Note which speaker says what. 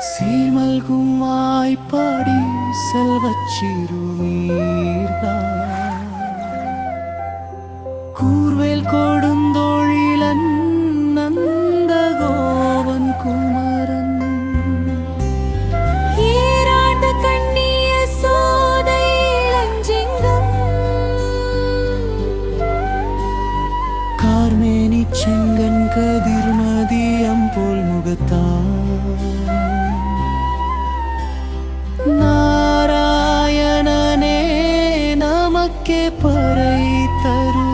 Speaker 1: சீமல்கும் வாய்ப்பாடி செல்வச் சிறுமீர்கள் கூர்வேல் கொடுந்தோழிலன் நந்த கோவன் குமரன் செங்கன் கதிர்மதியம் போல் முகத்தார் के परई तरु।